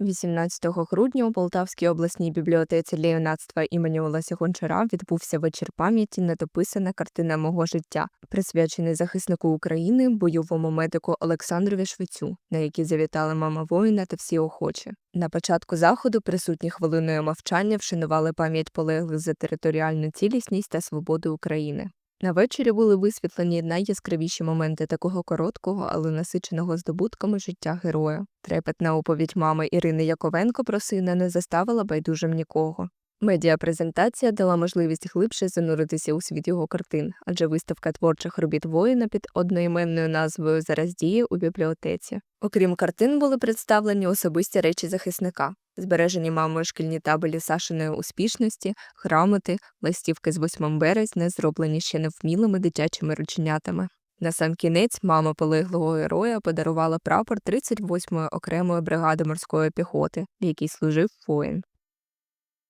18 грудня у Полтавській обласній бібліотеці для імені Олеся Гончара відбувся вечір пам'яті недописана картина мого життя, присвячений захиснику України, бойовому медику Олександрові Швецю, на який завітали мама воїна та всі охочі. На початку заходу присутні хвилиною мовчання вшанували пам'ять полеглих за територіальну цілісність та свободу України. На вечорі були висвітлені найяскравіші моменти такого короткого, але насиченого здобутками життя героя. Трепетна оповідь мами Ірини Яковенко про сина не заставила байдужим нікого. Медіапрезентація дала можливість глибше зануритися у світ його картин, адже виставка творчих робіт воїна під одноіменною назвою зараз діє у бібліотеці. Окрім картин, були представлені особисті речі захисника, збережені мамою шкільні табелі Сашиної успішності, грамоти, листівки з 8 березня, зроблені ще невмілими дитячими рученятами. На сам кінець мама полеглого героя подарувала прапор 38-ї окремої бригади морської піхоти, в якій служив воїн.